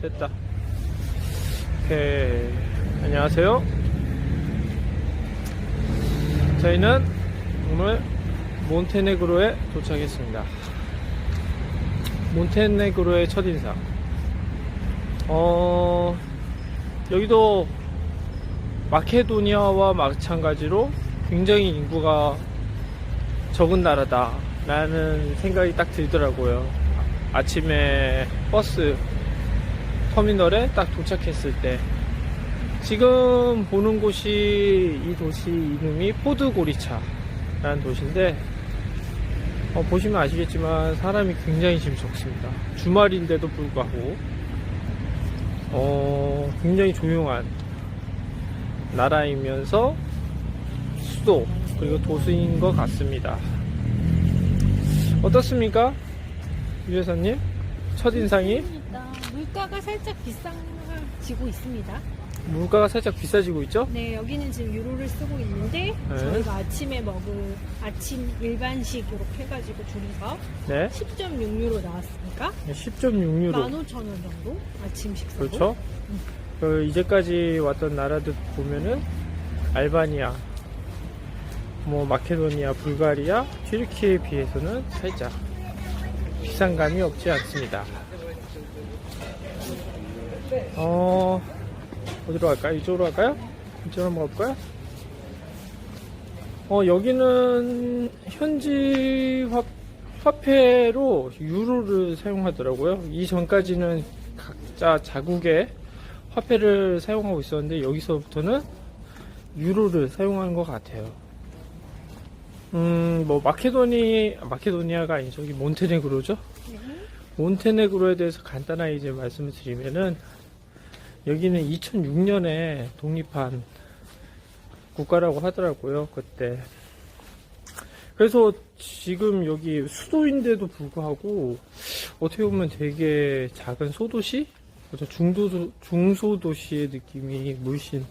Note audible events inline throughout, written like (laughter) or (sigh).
됐다. 오케이. 안녕하세요. 저희는 오늘 몬테네그로에 도착했습니다. 몬테네그로의 첫인상. 어, 여기도 마케도니아와 마찬가지로 굉장히 인구가 적은 나라다. 라는 생각이 딱 들더라고요. 아침에 버스 터미널에 딱 도착했을 때. 지금 보는 곳이 이 도시 이름이 포드고리차라는 도시인데, 어, 보시면 아시겠지만 사람이 굉장히 지금 적습니다. 주말인데도 불구하고, 어, 굉장히 조용한 나라이면서 수도, 그리고 도시인 것 같습니다. 어떻습니까? 유 여사님? 첫인상이? 물가가 살짝 비싸지고 있습니다. 물가가 살짝 비싸지고 있죠? 네, 여기는 지금 유로를 쓰고 있는데 네. 저희가 아침에 먹을 아침 일반식 이렇게 해가지고 줄여서 네. 10.6유로 나왔으니까 10.6유로. 15,000원 정도 아침 식사로. 그렇죠? 그 이제까지 왔던 나라들 보면은 알바니아, 뭐 마케도니아, 불가리아, 튀르키에 비해서는 살짝 비싼 감이 없지 않습니다. 어, 어디로 갈까요? 이쪽으로 갈까요? 이쪽으로 한번 가볼까요? 어, 여기는 현지 화, 화폐로 유로를 사용하더라고요. 이전까지는 각자 자국의 화폐를 사용하고 있었는데 여기서부터는 유로를 사용하는 것 같아요. 음, 뭐 마케도니 마케도니아가 아니죠. 여기 몬테네그로죠. 네. 몬테네그로에 대해서 간단하게 이제 말씀을 드리면은 여기는 2006년에 독립한 국가라고 하더라고요. 그때. 그래서 지금 여기 수도인데도 불구하고 어떻게 보면 되게 작은 소도시? 그죠? 중도, 중소도시의 느낌이 물씬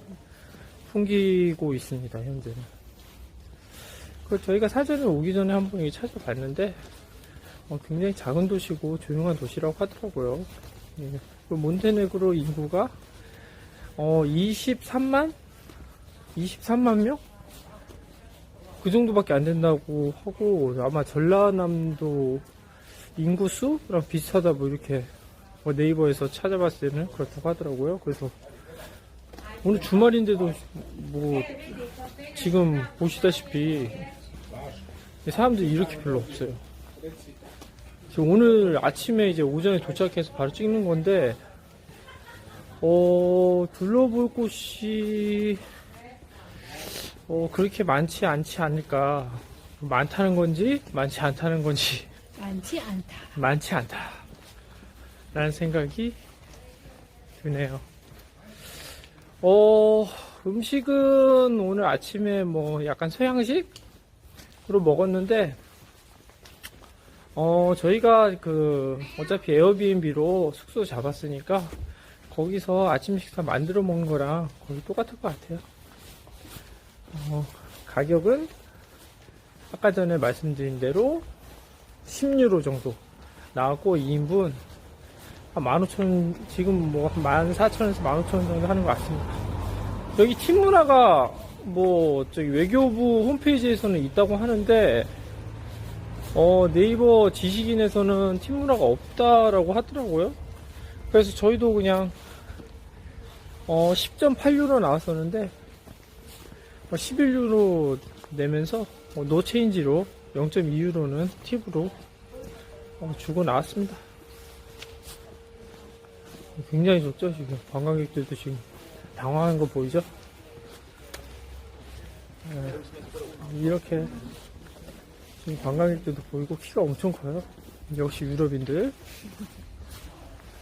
풍기고 있습니다, 현재는. 그 저희가 사전에 오기 전에 한번 찾아봤는데, 어, 굉장히 작은 도시고 조용한 도시라고 하더라고요. 예. 그 몬테네그로 인구가, 어, 23만? 23만 명? 그 정도밖에 안 된다고 하고, 아마 전라남도 인구수랑 비슷하다, 뭐 이렇게 뭐 네이버에서 찾아봤을 때는 그렇다고 하더라고요. 그래서 오늘 주말인데도 뭐 지금 보시다시피 사람들이 이렇게 별로 없어요. 지금 오늘 아침에 이제 오전에 도착해서 바로 찍는 건데 어 둘러볼 곳이 어 그렇게 많지 않지 않을까 많다는 건지 많지 않다는 건지 많지 않다. 많지 않다. 라는 생각이 드네요. 어, 음식은 오늘 아침에 뭐 약간 서양식으로 먹었는데, 어, 저희가 그, 어차피 에어비앤비로 숙소 잡았으니까, 거기서 아침 식사 만들어 먹는 거랑 거의 똑같을 것 같아요. 어, 가격은 아까 전에 말씀드린 대로 10유로 정도 나왔고 2인분 한 15,000원 지금 뭐한 14,000원에서 15,000원 정도 하는 것 같습니다. 여기 팀 문화가 뭐 저기 외교부 홈페이지에서는 있다고 하는데 어 네이버 지식인에서는 팀 문화가 없다라고 하더라고요. 그래서 저희도 그냥 어 10.8유로 나왔었는데 11유로 내면서 어, 노체인지로 0.2유로는 팁으로 어, 주고 나왔습니다. 굉장히 좋죠, 지금. 관광객들도 지금 당황한 거 보이죠? 네, 이렇게 지금 관광객들도 보이고 키가 엄청 커요. 역시 유럽인들.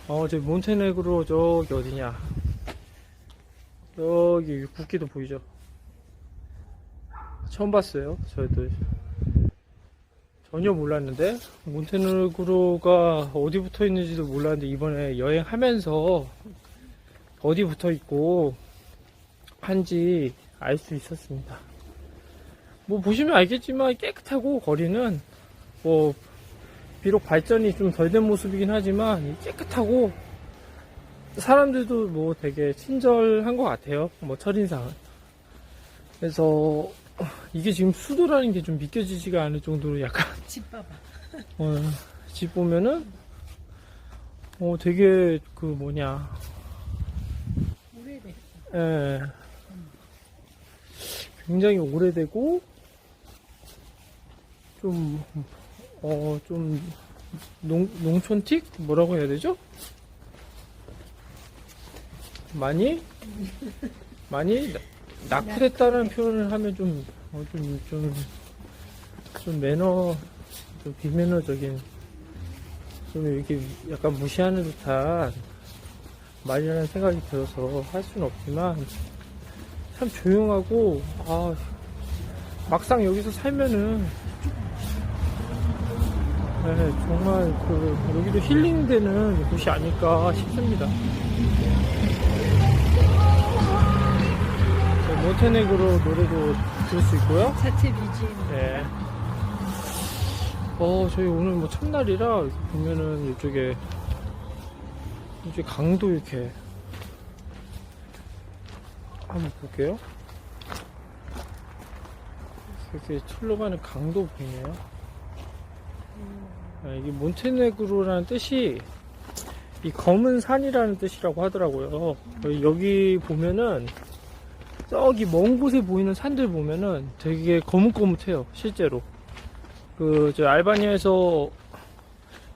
어, 저 몬테네그로 저기 어디냐. 여기 국기도 보이죠? 처음 봤어요. 저희도 전혀 몰랐는데 몬테네그로가 어디 붙어 있는지도 몰랐는데 이번에 여행하면서 어디 붙어 있고 한지 알 수 있었습니다. 뭐 보시면 알겠지만 깨끗하고 거리는 뭐 비록 발전이 좀 덜 된 모습이긴 하지만 깨끗하고 사람들도 뭐 되게 친절한 것 같아요. 뭐 첫인상은. 그래서 이게 지금 수도라는 게 좀 믿겨지지가 않을 정도로 약간 (laughs) 집 봐봐. 어, 집 보면은 어 되게 그 뭐냐 오래됐어. 예 굉장히 오래되고 좀 어 좀 농 농촌틱? 뭐라고 해야 되죠? 많이? 많이? 나- 낙후됐다는 표현을 하면 좀 어, 좀, 좀, 좀 매너, 좀 비매너적인, 좀 이렇게 약간 무시하는 듯한 말이라는 생각이 들어서 할 수는 없지만, 참 조용하고, 아, 막상 여기서 살면은, 네, 정말 그, 여기도 힐링되는 곳이 아닐까 싶습니다. 네, 몬테네그로 노래도 들을 수 있고요. 자체 BGM. 네. 어, 저희 오늘 뭐 첫날이라 보면은 이쪽에 이쪽에 강도 이렇게 한번 볼게요. 이렇게 철로 가는 강도 보이네요. 아, 이게 몬테네그로라는 뜻이 이 검은 산이라는 뜻이라고 하더라고요. 여기 보면은 저기 먼 곳에 보이는 산들 보면은 되게 거뭇거뭇해요, 실제로. 그, 저 알바니아에서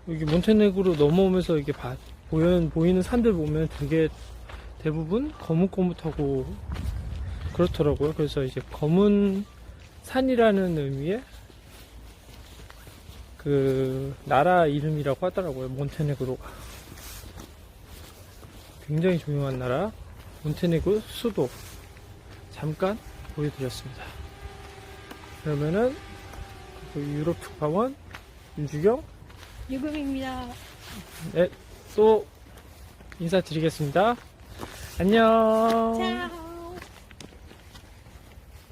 여기 몬테네그로 넘어오면서 이게 봐, 보이는, 보이는 산들 보면 되게 대부분 거뭇거뭇하고 그렇더라고요. 그래서 이제 검은 산이라는 의미의 그, 나라 이름이라고 하더라고요, 몬테네그로가. 굉장히 조용한 나라, 몬테네그로 수도. 잠깐 보여드렸습니다. 그러면은 그 유럽 특파원 윤주경 유금입니다. 네, 또 인사드리겠습니다. 안녕. 자.